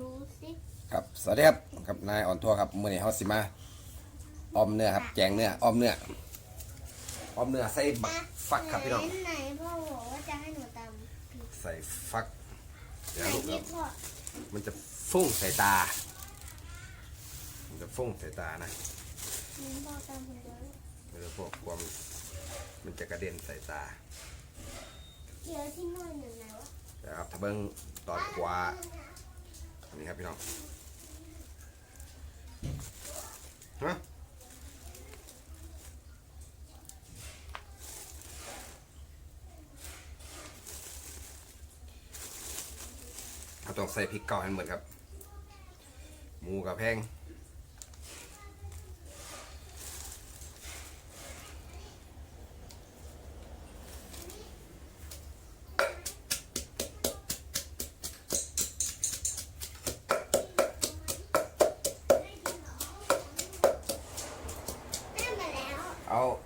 ดูสิครับสวัสดีครับครับนายอ่อนทัวร์ครับมื่อนี้เฮาสิมาออมเนื้อครับแกงเนื้อออมเนื้อออมเนื้อใส่บักฟักครับพี่น้องไหนพ่อบอกว่าจะให้หนูตำพริกใส่ฟักเดี๋ยวไหนลูกพริแล้กวพ่อมันจะฟุ้งใส่ตา มันจะฟุ้งใส่ตานะนี่พ่อตำคนเดียวเออพวกความมันจะกระเด็นใส่ตาเกี๊ยวที่นอนอยู่ไหนวะนะครับถ้าเบิ้งตอนกว่า อันนี้ครับพี่น้องฮะเราต้องใส่พริกเก่าให้หมดครับ หมูกับแพง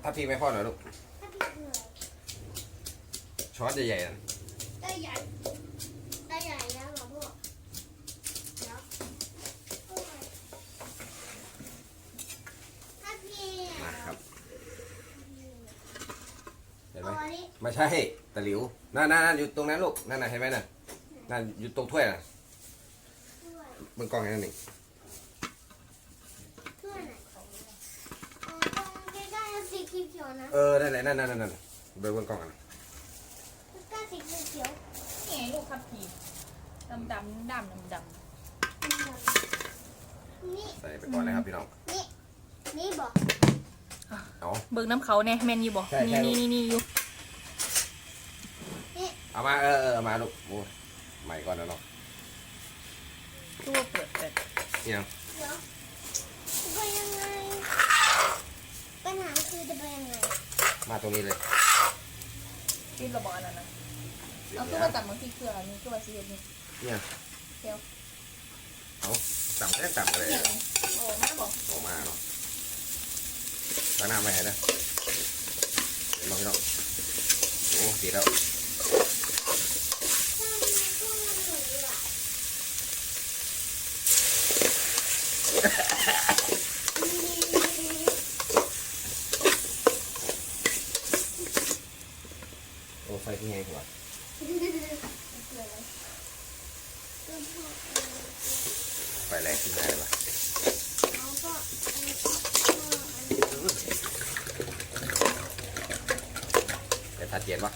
เอาถ้าพริกไม่พอหน่อยลูก ถ้าพริกเหนื่อยช้อนใหญ่ๆนะได้ใหญ่ได้ใหญ่แล้วเหรอพ่อเดี๋ยวโอ้ยถ้าพี่มาครับ เห็นไหมเอาอันนี้ไม่ใช่ตะหลิวนั่นนั่นนั่นอยู่ตรงนั้นลูกนั่นน่ะเห็นไหมน่ะนั่นอยู่ตรงถ้วยน่ะด้วยเบิ่งกล้องให้นั่นนี่ถ้วยไหนอ๋อตรงใกล้ๆสีเขียวๆนะเออนั่นแหละนั่นนั่นนั่นนั่นเบิ่งเบิ่งกล้องกันใกล้สีเขียวนี่ไงลูกครับผีดำดำดำดำดๆนี่ใส่ไปก่อนเลยครับพี่น้องนี่นี่บอกเอาำเบิ่งน้ำเขาเนี่ยแมนอยู่บ่ใช่ใช่นี่นี่นี่อยู่เอามาเออเออเอามาลูกโอ้ยใหม่ก่อนนะเนาะตัวเปิดเปิดเนี่ย เดี๋ยวจะไปยังไง ปัญหาคือจะไปยังไง มาตรงนี้เลยที่เราบอกอันนั้นนะเดี๋ยวเอาตัวนะต่ำบางทีเครืออันนี้ตัวสีเห็ดนี่เนี่ยเดี๋ยวเอาต่ำแค่ต่ำเลยเนี่ยโอ้แม่บอกออกมาเนาะตั้งน้ำไว้ให้นะเห็นไหมพี่น้องโอ้ติดแล้ว โอ้ไฟที่ไงหัว ไฟแรงขึ้นได้เลยปะแต่ทัดเย็นปะ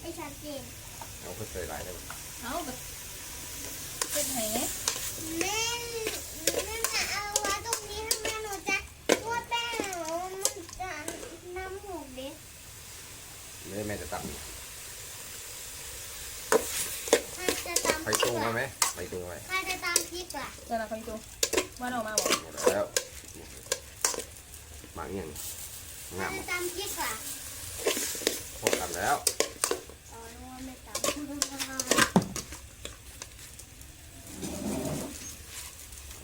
ไม่ชัดเจนเอาเพื่อเคยไลน์ได้ปะเอาแบบเป็นไงไง แม่แม่มาเอาไว้ตรงนี้ทำไมหนูจะนวดแป้งหนูมันจะน้ำหกดิ ไม่ได้แม่จะตับ ใครจะตำ ไฟจุ้งมาไหมไฟจุ้งไว้ใครจะตำพริกล่ะจะละเขาอยู่ตัวว่าออกมาบอกหมดแล้วหมักยังใครงามจะตำพริกล่ะพอกันแล้วอ๋อนึกว่าไม่ตำเ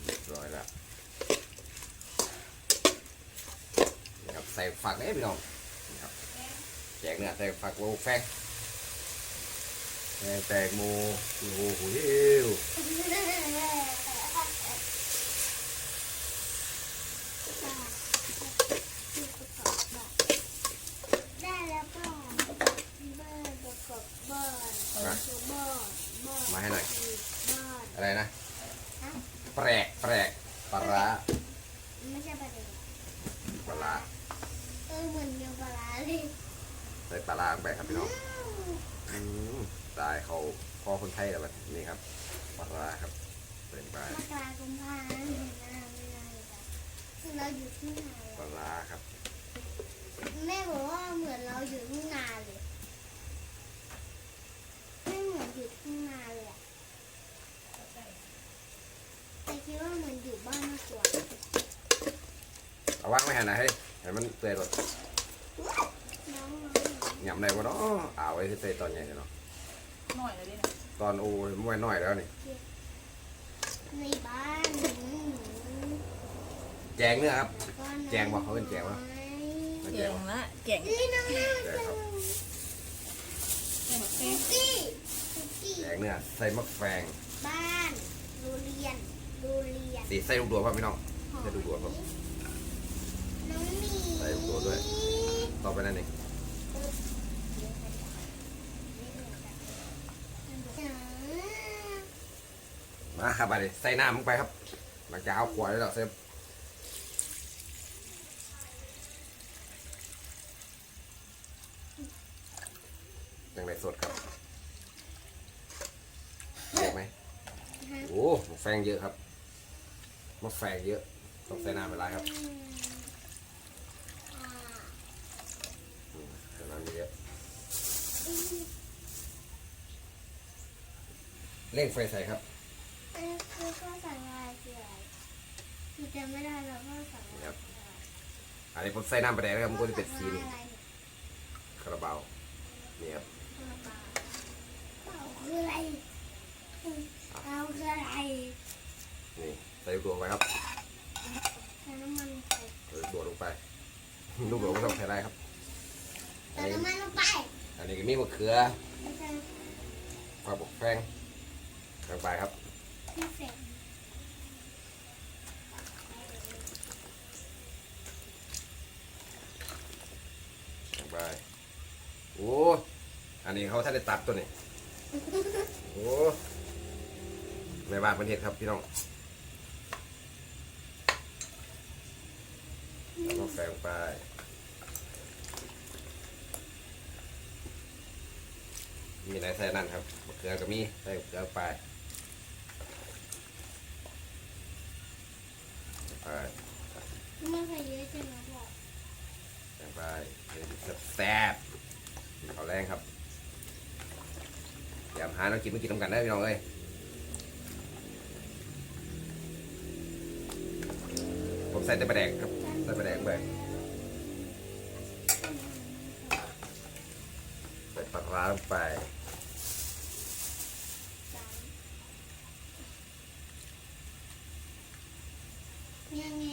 รียบร้อยแล้วนี่ครับใส่ฝักเลยพี่น้องนี่ครับแจกเนื้อใส่ฝักโลแฟงแกง แตกโมโอ้โหหิว ได้แล้วก็บ้านประกอบบ้าน มา คือบ้านบ้าน มาให้หน่อย บ้าน อะไรนะ แปลกแปลกปลาร้า ไม่ใช่ประเด็น ปลาร้า เออเหมือนเดียวปลาร้าเลย ใส่ปลาร้าลงไปครับพี่น้องอืมตายเขาพ่อคนไทยแล้วแบบนี้ครับปลาร้าครับเป็นไป มกรากุมภาพันธ์เห็นหน้าไม่ได้เลยจ้ะคือเราอยู่ที่ไหน ปลาร้าครับ แม่บอกว่าเหมือนเราอยู่ที่นาเลยไม่เหมือนอยู่ที่นาเลยอะแต่คิดว่าเหมือนอยู่บ้านมากกว่าเอาวางไว้ให้หน่อยให้ให้มันเปื่อยหมดน้องหยำได้บ่เนาะเอาไว้ที่เตยตอนใหญ่เนาะหน่อยเลยดินะตอนโอ้ยไม่น้อยแล้วนี่ในบ้านหนูแจงเนื้อครับแล้วก็แจงบอกเขาเป็นแจงวะไม่แกแจงงละแกงนี่น้องน้องแจงครับ แกงแบบแกคุงกกี้คุกกี้แจงเนื้อใส่มะแฟงบ้านโรงเรียนโรงเรียนสีใส่ลูกดวงครับพี่น้องใส่ลูกดวงครับน้องหมีใส่ลูกดวงด้วย ต่อไปนั่นเองจ๋ามาครับไปเลยใส่น้ำลงไปครับหลังจากเอาขวดแล้วเราเซฟยังไงสดครับเยอะไหม ฮะโอ้มะแฟงเยอะครับมะแฟงเยอะต้องใส่น้ำเวลาครับอืมอ่าอืมใส่น้ำเยอะอืมเร่งไฟใส่ครับ อันนี้คือข้าวสังลายคืออะไรคือจำไม่ได้แล้วข้าวสังลายครับ อันนี้ผมใส่น้ำไปแดงนะครับมันก็จะเป็นสีนี่อะไรเนี่ยคาราบาวนี่ครับข้าวเปล่าเปล่าคืออะไร เอาคืออะไรนี่ใส่ลูกดวงไปครับใส่น้ำมันไปใส่ลูกดวงลงไป ลูกดวงไม่ต้องใส่ได้ครับอัใส่นนี้น้ำมันลงไปอันนี้ก็มีมะเขือไม่ใช่ผักบกแฟงลงไปครับที่เสร็จลงไปโอ้ อันนี้เขาท่านได้ตัดตัวนี้โอ้ ในบ้านประเทศครับพี่น้องแล้วก็แฟงไปมีอะไรใส่นั่นครับมะเขือก็มีใส่มะเขือไปไปไม่ใส่เยอะจังนะบอกใส่ไปเดี๋ยวแซ่บๆเขาแรงครับอย่าหาน้องกินไม่กินน้ำกันได้อพี่น้องเอ้ย ผมใส่แต่ปลาแดกครับใส่ปลาแดกไปใส่ปลาร้าลงไปยังไง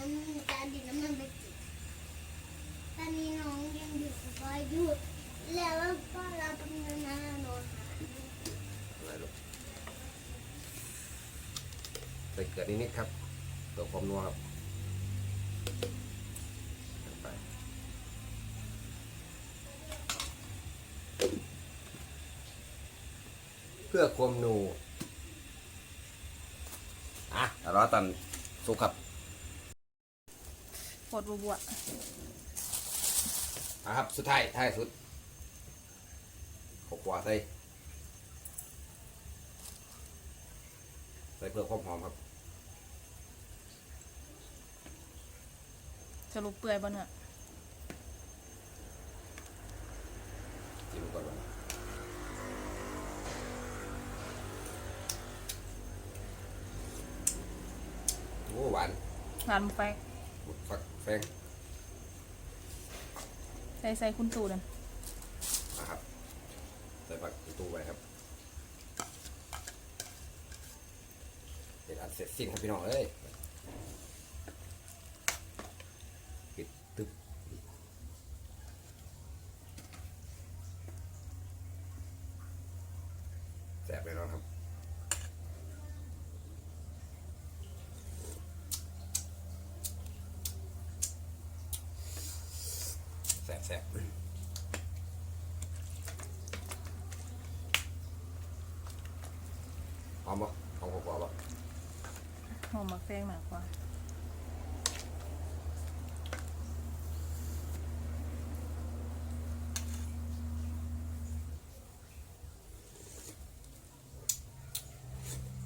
น้ำตาดินน้ำมันไปจิบตอนนี้น้องยังอยู่กับพ่ออยู่แล้วพ่อเราเป็นนานนอนหาอะไรลูกใส่เกลือนิดๆครับตัวความนัวครับลงไปเพื่อความนูอะเดี๋ยวรอตอนสุกครับปวดบวบอะครับ สุดท้ายท้ายสุดขบกว่าใส่ใส่เพื่อความหอมครับ สรุปเปื่อยบ่เนี่ย จิ้มก่อนเลยโอ้หวาน งานแฟกฟักแฟงใส่ใส่คุณตู่นั่นนะครับ ใส่ผักตู้ไว้ครับเป็นอันเสร็จสิ้นครับพี่น้องเอ้ยปิดตึ๊บแสบเลยเนาะครับ แสบแสบหอมปะหอมกว่าปะหอมหมักแฟงมากกว่า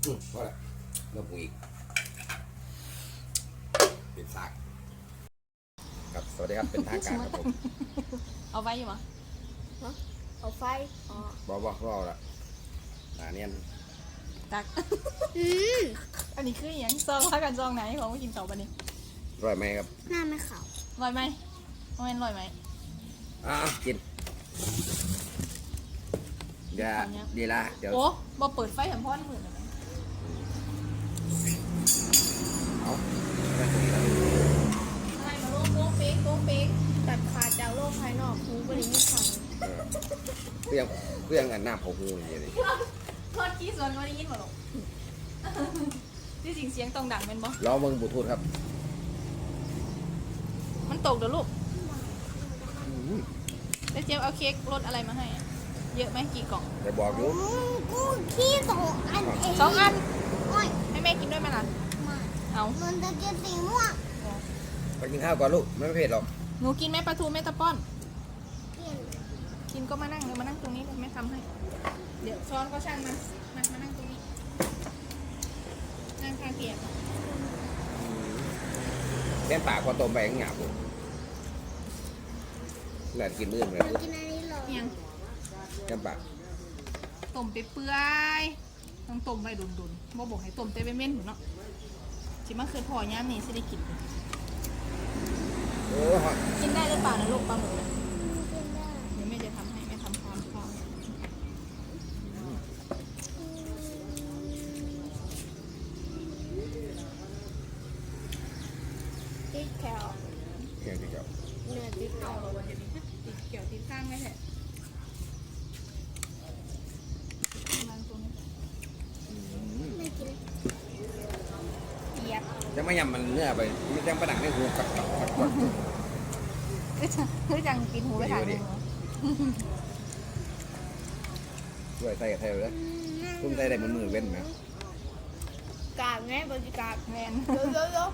อืมก็แหละเริ่มปรุงอีกปิดซาก ครับ สวัสดีครับ เป็นทางการครับผมเอาไว้อยู่มั้เอาไฟอ๋อบอบอบอละหนาเนียนตัก อืมอันนี้คืออหย่างซองพักกันซองไหนของมากินเขาวบันนี้ร่อยไหมครับ หน้าไม่ขาวลอยไหมโมเมนลอยไหม อะกิน เดี๋ยวดีละเดี๋ยว โอ้บ่เปิดไฟแถมพ่อหมื่นเลยไหมเอาได้ตรงนี้แล้ว อะไรมาโล่งโป๊งเป๊งโป๊งเป๊งตัดขาดจากโลกภายนอกหูบริมิตรขังเออเพื่องเพื่องอันหน้าผมหูอย่างนี้เลยพทอดขี้สวนก็ได้ยินหมดหรอกที่จริงเสียงต้องดังเป็นบ่รอเบิ่งบลูทูธครับมันตกเดี๋ยวลูกแล้วเจมเอาเค้กรสอะไรมาให้อะเยอะไหมกี่กล่องได้บอกอยู่อืมกูขี้สองอันเองสองอันโอ้ยให้แม่กินด้วยไหมล่ะมาเอามันจะกินสีม่วง ไปกินข้าวก่อนลูกไม่เผ็ดหรอกหนูกินไหมปลาทูแม่ตะป้อนเปลี่ยนกินก็มานั่งเลยมานั่งตรงนี้เลยแม่ทำให้ เดี๋ยวช้อนก็ช่างมันมามานั่งตรงนี้ นั่งข้างเตียงแก้มปากพอต้มไปหงาบลูกแหลนกินมื้อเลยมันกินอันนี้เหรอยังแก้มปากต้มไปเปื่อยต้องต้มไปดุนๆบ่บอกให้ต้มเต้ไปเม่นหนูเนาะสิมาคือพอย่ามนี่สิได้กินโอ้ฮอต กินได้หรือเปล่านะลูกปลาหมึกมันกินได้เดี๋ยวแม่จะทำให้แม่ทำพร้อมพร้อมติ๊กแคลแข็งที่เก่าเนื้อติ๊กแคลติ๊กเกี่ยวติ๊กข้างไม่แท้วางตรงนี้ไม่กินเอียบจะไม่ยำมันเนื้อไปมันจังประดังในหูกัดกัดกัดกัด เฮ้ยจังเฮ้ยจังกินหูไปทางหนึงเหรอด้วยใส่กับไทยเลยตุ้มใส่ได้มันมือเว้นไหมกาดไงบริการแมนเยอะเยอะเยอะ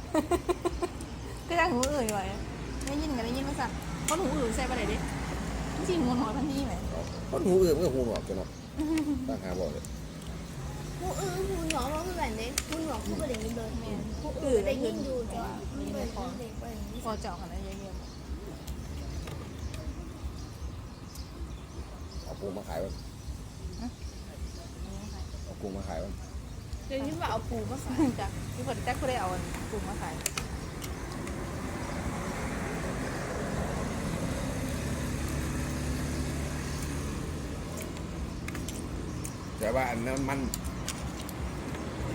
ก็จังหูอื่นไว้ได้ยินกันได้ยินมาสั่นคนหูอื่นใส่ไปไหนดิจริงมันหอยพันนี่ไหมคนหูอื่นมันก็หูหนวกจังเนาะตั้งหาบอกเลยผู้อื่นผู้หนอมันเป็นแบบนี้ผู้หนอผู้เป็นอย่างนี้เลยแมนผู้อื่นได้ยินอยู่แต่ว่ามีไม่ในเป็นคอเด็กไปอย่างนี้พอเจาะขนาดเยอะเอาปูมาขายบ้างเอาปูมาขายบ้างๆเดี๋ยวนี้ว่าเอาปูมาขายจ้ะที่เปิดแจ็คก็ได้เอาปูมาขายแต่ว่าอันนั้นมัน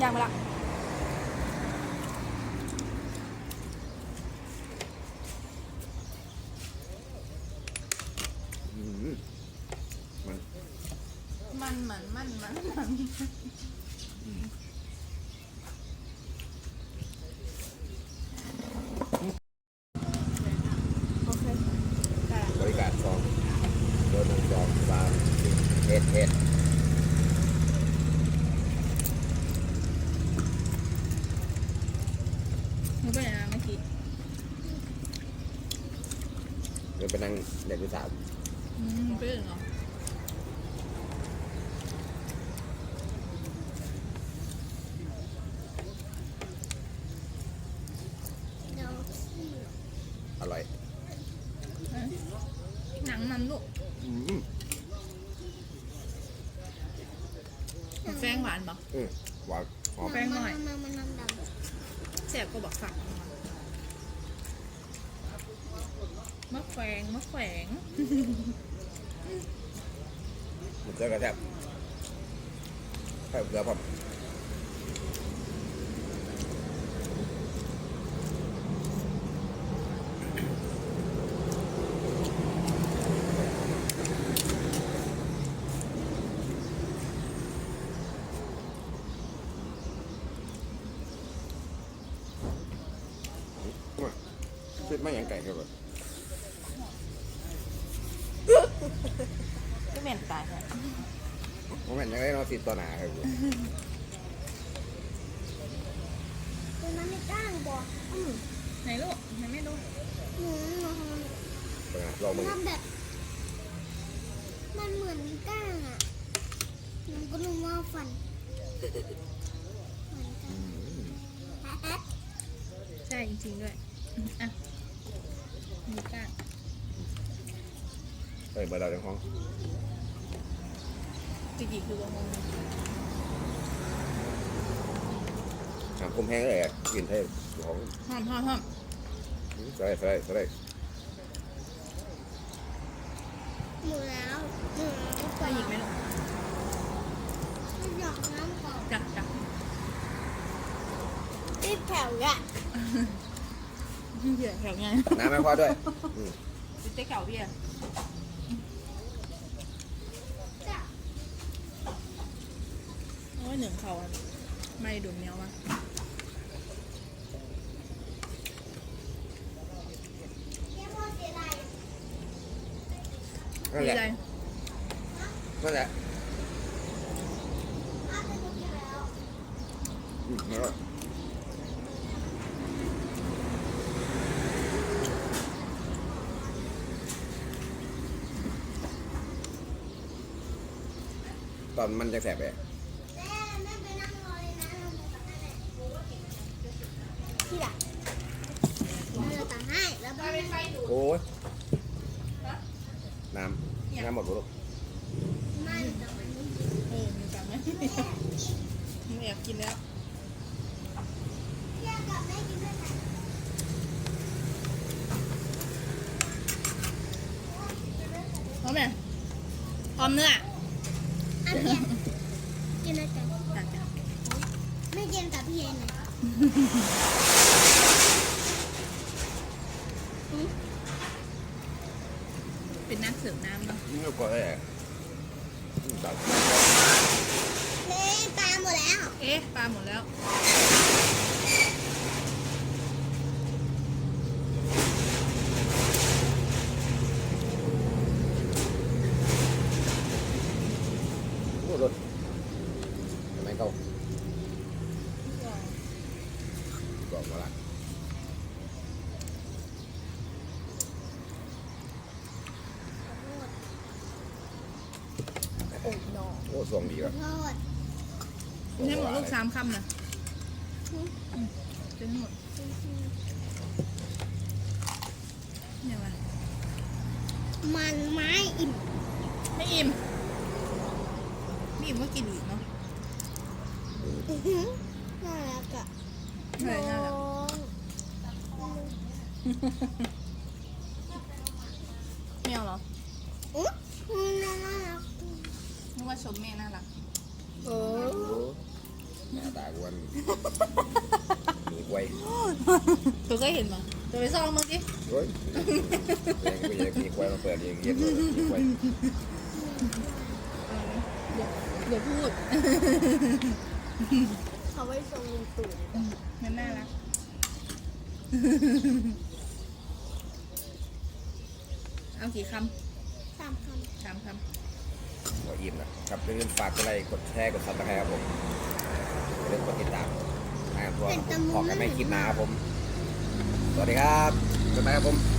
ย่างไปละ อืมมัน มันมันมันมันมันโอเคได้ละ บริการสองโดนหนึ่งสองสามสี่เฮ็ดเฮ็ด หนูไปไหนมาเมื่อกี้เดี๋ยวไปนั่งเด็กที่สามอืมไปอื่นเหรอ เดี๋ยวขี้ อร่อย หนังมันลูก อืม แฟงหวานปะ อืมหวานหอม แป้งหน่อย มันมันมันดำ แสบก็บอกฝักมะแขว งมะแขวงหมันเจอกระแทบใส่เกลือพร้อมคิดไม่ยังไก่ครับแบบ ก็เหม็นตายแท้ ผมเห็นยังไงเนาะติดต่อหนาครับผมคือมันไม่กล้างบอกอืมไหนลูกไหนไม่ดูหนูหนูเปิดลองมือทำแบบ มันเหมือนก้างอะหนูก็นึกว่าฟันเหมือนกันใช่จริงๆด้วย อะ มีก้านเฮ้ยเบอร์เราจังห้อง จริงๆคือวงงหามคมแห้งเลยอะกินให้ของหอมหอมหอมใส่ใส่ใส่หนูแล้วหนูแล้วไปอีกไหมลูกหยอกน้ำก่อนจักจักรีบแถวอะเบียร์แถวไงน้ำไม่พอด้วย อืมเจ๊แถวเบียร์จ้ะ หนึ่งเขาอะไม่ดุนเนี้ยววะนั่นดีแหละใจนั่นแหละอืมอร่อยตอนมันจะแสบไปที่หลังเราจะให้แล้วก็ไม่ โอ้ย น้ำน้ำหมดบ่ลูกไม่จะมันเออมีจังไหมมึงแอบกินแล้วเรียกกับแม่กินด้วยกันพร้อมไหมพร้อมเนื้ออันเนี้ยกินด้วยกันจัดจ้ะไม่กินกับพี่เองนะเป็นนักเสิร์ฟน้ำเนาะ นี่ก็ได้ตัดเล่ปลาหมดแล้ว เอ๊ะปลาหมดแล้ว โอ้รถทำไมเขาบอกมาละ โอ้ดอก โอ้ส่งดี ข ค อ รับ โทษ ไม่ใช่หมดลูกสาม คำนะอืมเป็นทั้งหมดเนี่ยว่ะมันไม้อิ่ม ไม่อิ่ม ไม่อิ่มก็กินอีกเนาะอื้อหือน่ารักอะใช่น่ารักน้องแมวเหรออุ๊ยน่ารักนึกว่าชมแม่น่ารักโอ้ หน้าตากวนมีกล้วยตัวเคยเห็นมั้ยตัวไปซ่องมึงสิเฮ้ยเองก็ยังมีกล้วยมาเปิดเองเย็นเลยมีกล้วยอย่าอย่าพูดเขาไว้ทรงลุงตู่มันน่ารักเอากี่คสามคำสามคก็อิ่มนะครับอย่าลืมฝากกดไลค์กดแชร์กดซับสไครต์ครับผมอย่า ลืมกดติดตามงานทัวร์ครับผมขอกันไม่คลิปหนาครับผม สวัสดีครับบ๊ายบายครับผม